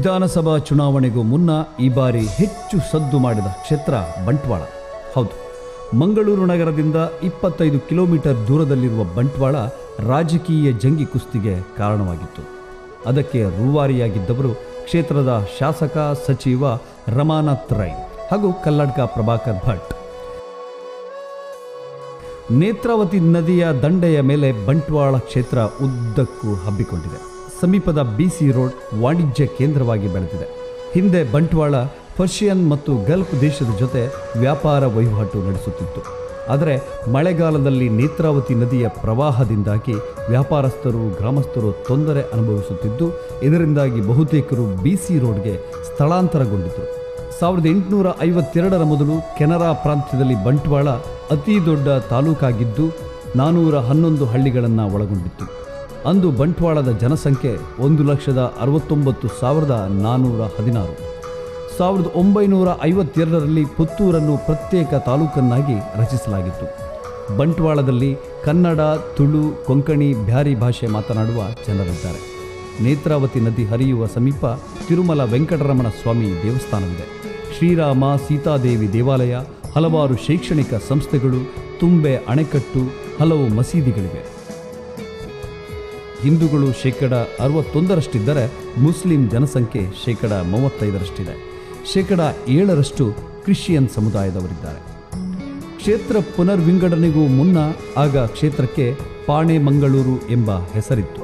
ವಿಧಾನಸಭಾ ಚುನಾವಣೆಗೂ ಮುನ್ನ ಈ ಬಾರಿ ಹೆಚ್ಚು ಸದ್ದು ಮಾಡಿದ ಕ್ಷೇತ್ರ ಬಂಟ್ವಾಳ. ಹೌದು, ಮಂಗಳೂರು ನಗರದಿಂದ ಇಪ್ಪತ್ತೈದು ಕಿಲೋಮೀಟರ್ ದೂರದಲ್ಲಿರುವ ಬಂಟ್ವಾಳ ರಾಜಕೀಯ ಜಂಗಿ ಕುಸ್ತಿಗೆ ಕಾರಣವಾಗಿತ್ತು. ಅದಕ್ಕೆ ರೂವಾರಿಯಾಗಿದ್ದವರು ಕ್ಷೇತ್ರದ ಶಾಸಕ ಸಚಿವ ರಮಾನಾಥ್ ರೈ ಹಾಗೂ ಕಲ್ಲಡ್ಕ ಪ್ರಭಾಕರ್ ಭಟ್. ನೇತ್ರಾವತಿ ನದಿಯ ದಂಡೆಯ ಮೇಲೆ ಬಂಟ್ವಾಳ ಕ್ಷೇತ್ರ ಉದ್ದಕ್ಕೂ ಹಬ್ಬಿಕೊಂಡಿದೆ. ಸಮೀಪದ ಬಿಸಿ ರೋಡ್ ವಾಣಿಜ್ಯ ಕೇಂದ್ರವಾಗಿ ಬೆಳೆದಿದೆ. ಹಿಂದೆ ಬಂಟ್ವಾಳ, ಪರ್ಷಿಯನ್ ಮತ್ತು ಗಲ್ಫ್ ದೇಶದ ಜೊತೆ ವ್ಯಾಪಾರ ವಹಿವಾಟು ನಡೆಸುತ್ತಿತ್ತು. ಆದರೆ ಮಳೆಗಾಲದಲ್ಲಿ ನೇತ್ರಾವತಿ ನದಿಯ ಪ್ರವಾಹದಿಂದಾಗಿ ವ್ಯಾಪಾರಸ್ಥರು, ಗ್ರಾಮಸ್ಥರು ತೊಂದರೆ ಅನುಭವಿಸುತ್ತಿದ್ದು, ಇದರಿಂದಾಗಿ ಬಹುತೇಕರು ಬಿಸಿ ರೋಡ್ಗೆ ಸ್ಥಳಾಂತರಗೊಂಡಿದ್ದರು. ಸಾವಿರದ ಎಂಟುನೂರ ಐವತ್ತೆರಡರ ಮೊದಲು ಕೆನರಾ ಪ್ರಾಂತ್ಯದಲ್ಲಿ ಬಂಟ್ವಾಳ ಅತಿ ದೊಡ್ಡ ತಾಲೂಕಾಗಿದ್ದು ನಾನೂರ ಹನ್ನೊಂದು ಹಳ್ಳಿಗಳನ್ನು ಒಳಗೊಂಡಿತ್ತು. ಅಂದು ಬಂಟ್ವಾಳದ ಜನಸಂಖ್ಯೆ ಒಂದು ಲಕ್ಷದ ಅರವತ್ತೊಂಬತ್ತು ಸಾವಿರದ ನಾನ್ನೂರ ಹದಿನಾರು. ಸಾವಿರದ ಒಂಬೈನೂರ ಐವತ್ತೆರಡರಲ್ಲಿ ಪುತ್ತೂರನ್ನು ಪ್ರತ್ಯೇಕ ತಾಲೂಕನ್ನಾಗಿ ರಚಿಸಲಾಗಿತ್ತು. ಬಂಟ್ವಾಳದಲ್ಲಿ ಕನ್ನಡ, ತುಳು, ಕೊಂಕಣಿ, ಬ್ಯಾರಿ ಭಾಷೆ ಮಾತನಾಡುವ ಜನರಿದ್ದಾರೆ. ನೇತ್ರಾವತಿ ನದಿ ಹರಿಯುವ ಸಮೀಪ ತಿರುಮಲ ವೆಂಕಟರಮಣ ಸ್ವಾಮಿ ದೇವಸ್ಥಾನವಿದೆ. ಶ್ರೀರಾಮ ಸೀತಾದೇವಿ ದೇವಾಲಯ, ಹಲವಾರು ಶೈಕ್ಷಣಿಕ ಸಂಸ್ಥೆಗಳು, ತುಂಬೆ ಅಣೆಕಟ್ಟು, ಹಲವು ಮಸೀದಿಗಳಿವೆ. ಹಿಂದೂಗಳು ಶೇಕಡ ಅರವತ್ತೊಂದರಷ್ಟಿದ್ದರೆ ಮುಸ್ಲಿಂ ಜನಸಂಖ್ಯೆ ಶೇಕಡ ಮೂವತ್ತೈದರಷ್ಟಿದೆ. ಶೇಕಡ ಏಳರಷ್ಟು ಕ್ರಿಶ್ಚಿಯನ್ ಸಮುದಾಯದವರಿದ್ದಾರೆ. ಕ್ಷೇತ್ರ ಪುನರ್ವಿಂಗಡಣೆಗೂ ಮುನ್ನ ಆಗ ಕ್ಷೇತ್ರಕ್ಕೆ ಪಾಣೆ ಮಂಗಳೂರು ಎಂಬ ಹೆಸರಿತ್ತು.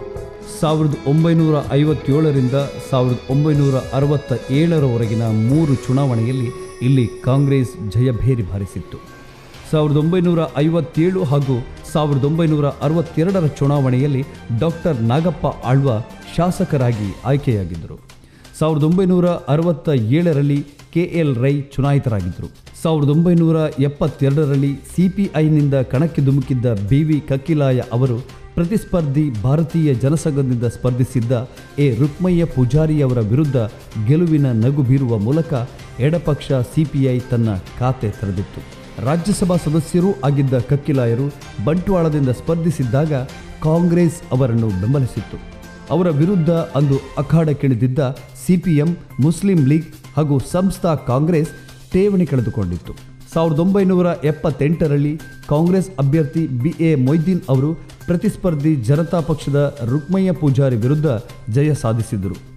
ಸಾವಿರದ ಒಂಬೈನೂರ ಐವತ್ತೇಳರಿಂದ ಸಾವಿರದ ಒಂಬೈನೂರ ಅರವತ್ತ ಏಳರವರೆಗಿನ ಮೂರು ಚುನಾವಣೆಯಲ್ಲಿ ಇಲ್ಲಿ ಕಾಂಗ್ರೆಸ್ ಜಯಭೇರಿ ಬಾರಿಸಿತ್ತು. ಸಾವಿರದ ಒಂಬೈನೂರ ಐವತ್ತೇಳು ಹಾಗೂ ಸಾವಿರದ ಒಂಬೈನೂರ ಅರವತ್ತೆರಡರ ಚುನಾವಣೆಯಲ್ಲಿ ಡಾಕ್ಟರ್ ನಾಗಪ್ಪ ಆಳ್ವ ಶಾಸಕರಾಗಿ ಆಯ್ಕೆಯಾಗಿದ್ದರು. ಸಾವಿರದ ಒಂಬೈನೂರ ಅರವತ್ತ ಏಳರಲ್ಲಿ ಕೆ ಎಲ್ ರೈ ಚುನಾಯಿತರಾಗಿದ್ದರು. ಸಾವಿರದ ಒಂಬೈನೂರ ಎಪ್ಪತ್ತೆರಡರಲ್ಲಿ ಸಿಪಿಐನಿಂದ ಕಣಕ್ಕೆ ಧುಮುಕಿದ್ದ ಬಿ ವಿ ಕಕ್ಕಿಲಾಯ ಅವರು ಪ್ರತಿಸ್ಪರ್ಧಿ ಭಾರತೀಯ ಜನಸಂಘದಿಂದ ಸ್ಪರ್ಧಿಸಿದ್ದ ಎ ರುಕ್ಮಯ್ಯ ಪೂಜಾರಿಯವರ ವಿರುದ್ಧ ಗೆಲುವಿನ ನಗು ಬೀರುವ ಮೂಲಕ ಎಡಪಕ್ಷ ಸಿಪಿಐ ತನ್ನ ಖಾತೆ ತೆರೆದಿತ್ತು. ರಾಜ್ಯಸಭಾ ಸದಸ್ಯರೂ ಆಗಿದ್ದ ಕಕ್ಕಿಲಾಯರು ಬಂಟ್ವಾಳದಿಂದ ಸ್ಪರ್ಧಿಸಿದ್ದಾಗ ಕಾಂಗ್ರೆಸ್ ಅವರನ್ನು ಬೆಂಬಲಿಸಿತ್ತು. ಅವರ ವಿರುದ್ಧ ಅಂದು ಅಖಾಡಕ್ಕಿಳಿದಿದ್ದ ಸಿಪಿಎಂ, ಮುಸ್ಲಿಂ ಲೀಗ್ ಹಾಗೂ ಸಂಸ್ಥಾ ಕಾಂಗ್ರೆಸ್ ಠೇವಣಿ ಕಳೆದುಕೊಂಡಿತ್ತು. ಸಾವಿರದ ಒಂಬೈನೂರ ಎಪ್ಪತ್ತೆಂಟರಲ್ಲಿ ಕಾಂಗ್ರೆಸ್ ಅಭ್ಯರ್ಥಿ ಬಿ ಎ ಮೊಯ್ದೀನ್ ಅವರು ಪ್ರತಿಸ್ಪರ್ಧಿ ಜನತಾ ಪಕ್ಷದ ರುಕ್ಮಯ್ಯ ಪೂಜಾರಿ ವಿರುದ್ಧ ಜಯ ಸಾಧಿಸಿದರು.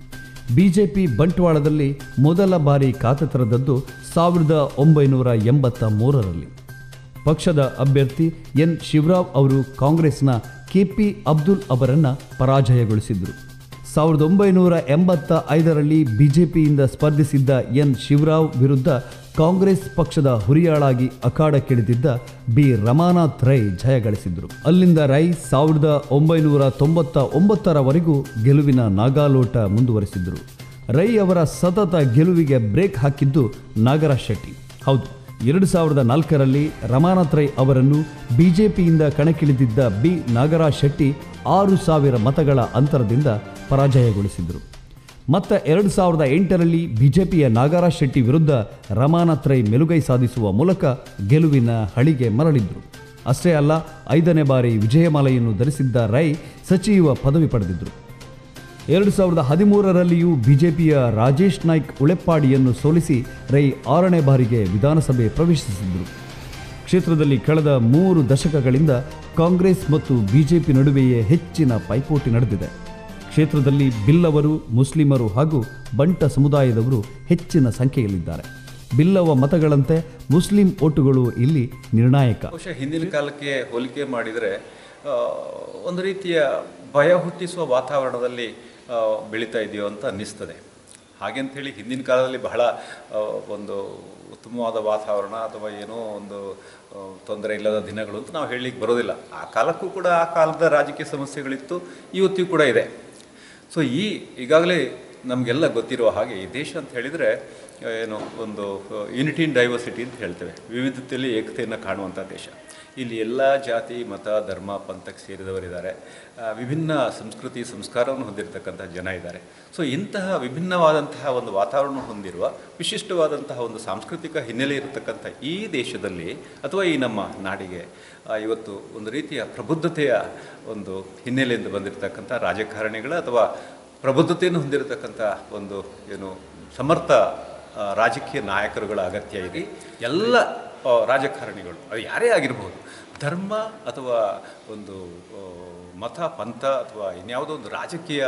ಬಿಜೆಪಿ ಬಂಟ್ವಾಳದಲ್ಲಿ ಮೊದಲ ಬಾರಿ ಖಾತೆ ತೆರೆದದ್ದು ಸಾವಿರದ ಒಂಬೈನೂರ ಎಂಬತ್ತ ಮೂರರಲ್ಲಿ. ಪಕ್ಷದ ಅಭ್ಯರ್ಥಿ ಎನ್. ಶಿವರಾವ್ ಅವರು ಕಾಂಗ್ರೆಸ್ನ ಕೆಪಿ ಅಬ್ದುಲ್ ಅವರನ್ನು ಪರಾಜಯಗೊಳಿಸಿದರು. ಸಾವಿರದ ಒಂಬೈನೂರ ಎಂಬತ್ತ ಐದರಲ್ಲಿ ಬಿಜೆಪಿಯಿಂದ ಸ್ಪರ್ಧಿಸಿದ್ದ ಎನ್. ಶಿವರಾವ್ ವಿರುದ್ಧ ಕಾಂಗ್ರೆಸ್ ಪಕ್ಷದ ಹುರಿಯಾಳಾಗಿ ಅಖಾಡಕ್ಕಿಳಿದಿದ್ದ ಬಿ. ರಮಾನಾಥ್ ರೈ ಜಯಗಳಿಸಿದರು ಅಲ್ಲಿಂದ ರೈ ಸಾವಿರದ ಒಂಬೈನೂರ ತೊಂಬತ್ತ ಒಂಬತ್ತರವರೆಗೂ ಗೆಲುವಿನ ನಾಗಾಲೋಟ ಮುಂದುವರೆಸಿದ್ರು. ರೈ ಅವರ ಸತತ ಗೆಲುವಿಗೆ ಬ್ರೇಕ್ ಹಾಕಿದ್ದು ನಾಗರಾಜ್ ಶೆಟ್ಟಿ. ಹೌದು, ಎರಡು ಸಾವಿರದ ನಾಲ್ಕರಲ್ಲಿ ರಮಾನಾಥ್ ರೈ ಅವರನ್ನು ಬಿಜೆಪಿಯಿಂದ ಕಣಕ್ಕಿಳಿದಿದ್ದ ಬಿ. ನಾಗರಾಜ್ ಶೆಟ್ಟಿ ಆರು ಸಾವಿರ ಮತಗಳ ಅಂತರದಿಂದ ಪರಾಜಯಗೊಳಿಸಿದರು. ಮತ್ತು ಎರಡು ಸಾವಿರದ ಎಂಟರಲ್ಲಿ ಬಿಜೆಪಿಯ ನಾಗರಾಜ್ ಶೆಟ್ಟಿ ವಿರುದ್ಧ ರಮಾನಾಥ್ ರೈ ಮೆಲುಗೈ ಸಾಧಿಸುವ ಮೂಲಕ ಗೆಲುವಿನ ಹಳಿಗೆ ಮರಳಿದ್ರು. ಅಷ್ಟೇ ಅಲ್ಲ, ಐದನೇ ಬಾರಿ ವಿಜಯಮಾಲೆಯನ್ನು ಧರಿಸಿದ್ದ ರೈ ಸಚಿವ ಪದವಿ ಪಡೆದಿದ್ದರು ಎರಡು ಸಾವಿರದ ಹದಿಮೂರರಲ್ಲಿಯೂ ಬಿಜೆಪಿಯ ರಾಜೇಶ್ ನಾಯ್ಕ್ ಉಳೆಪ್ಪಾಡಿಯನ್ನು ಸೋಲಿಸಿ ರೈ ಆರನೇ ಬಾರಿಗೆ ವಿಧಾನಸಭೆ ಪ್ರವೇಶಿಸಿದರು. ಕ್ಷೇತ್ರದಲ್ಲಿ ಕಳೆದ ಮೂರು ದಶಕಗಳಿಂದ ಕಾಂಗ್ರೆಸ್ ಮತ್ತು ಬಿಜೆಪಿ ನಡುವೆಯೇ ಹೆಚ್ಚಿನ ಪೈಪೋಟಿ ನಡೆದಿದೆ. ಕ್ಷೇತ್ರದಲ್ಲಿ ಬಿಲ್ಲವರು, ಮುಸ್ಲಿಮರು ಹಾಗೂ ಬಂಟ ಸಮುದಾಯದವರು ಹೆಚ್ಚಿನ ಸಂಖ್ಯೆಯಲ್ಲಿದ್ದಾರೆ. ಬಿಲ್ಲವ ಮತಗಳಂತೆ ಮುಸ್ಲಿಂ ಓಟುಗಳು ಇಲ್ಲಿ ನಿರ್ಣಾಯಕ. ಹಿಂದಿನ ಕಾಲಕ್ಕೆ ಹೋಲಿಕೆ ಮಾಡಿದರೆ ಒಂದು ರೀತಿಯ ಭಯ ಹುಟ್ಟಿಸುವ ವಾತಾವರಣದಲ್ಲಿ ಬೆಳೀತಾ ಇದೆಯೋ ಅಂತ ಅನ್ನಿಸ್ತದೆ. ಹಾಗೆಂಥೇಳಿ ಹಿಂದಿನ ಕಾಲದಲ್ಲಿ ಬಹಳ ಒಂದು ಉತ್ತಮವಾದ ವಾತಾವರಣ ಅಥವಾ ಏನೋ ಒಂದು ತೊಂದರೆ ಇಲ್ಲದ ದಿನಗಳು ಅಂತ ನಾವು ಹೇಳಲಿಕ್ಕೆ ಬರೋದಿಲ್ಲ. ಆ ಕಾಲಕ್ಕೂ ಕೂಡ ಆ ಕಾಲದ ರಾಜಕೀಯ ಸಮಸ್ಯೆಗಳಿತ್ತು, ಇವತ್ತಿಗೂ ಕೂಡ ಇದೆ. ಸೊ ಈ ಈಗಾಗಲೇ ನಮಗೆಲ್ಲ ಗೊತ್ತಿರುವ ಹಾಗೆ ಈ ದೇಶ ಅಂತ ಹೇಳಿದರೆ, ಏನು ಒಂದು ಯೂನಿಟಿ ಇನ್ ಡೈವರ್ಸಿಟಿ ಅಂತ ಹೇಳ್ತೇವೆ. ವಿವಿಧತೆಯಲ್ಲಿ ಏಕತೆಯನ್ನು ಕಾಣುವಂಥ ದೇಶ. ಇಲ್ಲಿ ಎಲ್ಲ ಜಾತಿ, ಮತ, ಧರ್ಮ ಪಂಥಕ್ಕೆ ಸೇರಿದವರಿದ್ದಾರೆ. ವಿಭಿನ್ನ ಸಂಸ್ಕೃತಿ, ಸಂಸ್ಕಾರವನ್ನು ಹೊಂದಿರತಕ್ಕಂಥ ಜನ ಇದ್ದಾರೆ. ಸೊ ಇಂತಹ ವಿಭಿನ್ನವಾದಂತಹ ಒಂದು ವಾತಾವರಣ ಹೊಂದಿರುವ, ವಿಶಿಷ್ಟವಾದಂತಹ ಒಂದು ಸಾಂಸ್ಕೃತಿಕ ಹಿನ್ನೆಲೆ ಇರತಕ್ಕಂಥ ಈ ದೇಶದಲ್ಲಿ ಅಥವಾ ಈ ನಮ್ಮ ನಾಡಿಗೆ ಇವತ್ತು ಒಂದು ರೀತಿಯ ಪ್ರಬುದ್ಧತೆಯ ಒಂದು ಹಿನ್ನೆಲೆಯಿಂದ ಬಂದಿರತಕ್ಕಂಥ ರಾಜಕಾರಣಿಗಳ ಅಥವಾ ಪ್ರಬುದ್ಧತೆಯನ್ನು ಹೊಂದಿರತಕ್ಕಂಥ ಒಂದು ಏನು ಸಮರ್ಥ ರಾಜಕೀಯ ನಾಯಕರುಗಳ ಅಗತ್ಯ ಇದೆ. ಎಲ್ಲ ರಾಜಕಾರಣಿಗಳು. ಅದು ಯಾರೇ ಆಗಿರಬಹುದು ಧರ್ಮ ಅಥವಾ ಒಂದು ಮತ, ಪಂಥ ಅಥವಾ ಇನ್ಯಾವುದೋ ಒಂದು ರಾಜಕೀಯ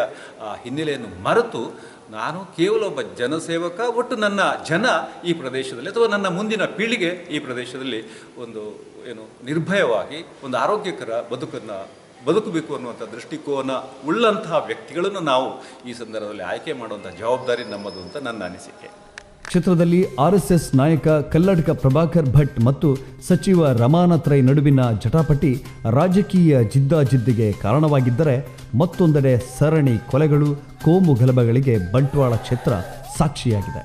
ಹಿನ್ನೆಲೆಯನ್ನು ಮರೆತು ನಾನು ಕೇವಲ ಒಬ್ಬ ಜನಸೇವಕ, ಒಟ್ಟು ನನ್ನ ಜನ ಈ ಪ್ರದೇಶದಲ್ಲಿ ಅಥವಾ ನನ್ನ ಮುಂದಿನ ಪೀಳಿಗೆ ಈ ಪ್ರದೇಶದಲ್ಲಿ ಒಂದು, ಏನು, ನಿರ್ಭಯವಾಗಿ ಒಂದು ಆರೋಗ್ಯಕರ ಬದುಕನ್ನು, ಬದುಕಬೇಕು ಅನ್ನುವಂಥ ದೃಷ್ಟಿಕೋನ ಉಳ್ಳಂತಹ ವ್ಯಕ್ತಿಗಳನ್ನು ನಾವು ಈ ಸಂದರ್ಭದಲ್ಲಿ ಆಯ್ಕೆ ಮಾಡುವಂಥ ಜವಾಬ್ದಾರಿ ನಮ್ಮದು ಅಂತ ನನ್ನ ಅನಿಸಿಕೆ. ಕ್ಷೇತ್ರದಲ್ಲಿ ಆರ್ಎಸ್ಎಸ್ ನಾಯಕ ಕಲ್ಲಡ್ಕ ಪ್ರಭಾಕರ್ ಭಟ್ ಮತ್ತು ಸಚಿವ ರಮಾನಾಥ್ ರೈ ನಡುವಿನ ಜಟಾಪಟಿ ರಾಜಕೀಯ ಜಿದ್ದಾಜಿದ್ದಿಗೆ ಕಾರಣವಾಗಿದ್ದರೆ ಮತ್ತೊಂದೆಡೆ ಸರಣಿ ಕೊಲೆಗಳು, ಕೋಮು ಗಲಭೆಗಳಿಗೆ ಬಂಟ್ವಾಳ ಕ್ಷೇತ್ರ ಸಾಕ್ಷಿಯಾಗಿದೆ.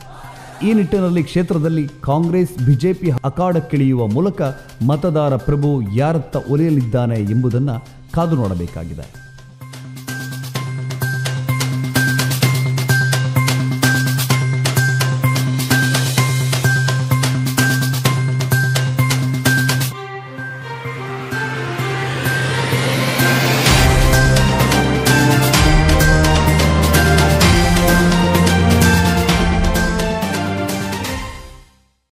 ಈ ನಿಟ್ಟಿನಲ್ಲಿ ಕ್ಷೇತ್ರದಲ್ಲಿ ಕಾಂಗ್ರೆಸ್, ಬಿಜೆಪಿ ಅಖಾಡಕ್ಕಿಳಿಯುವ ಮೂಲಕ ಮತದಾರ ಪ್ರಭು ಯಾರತ್ತ ಒಲಿಯಲಿದ್ದಾನೆ ಎಂಬುದನ್ನು ಕಾದು ನೋಡಬೇಕಾಗಿದೆ.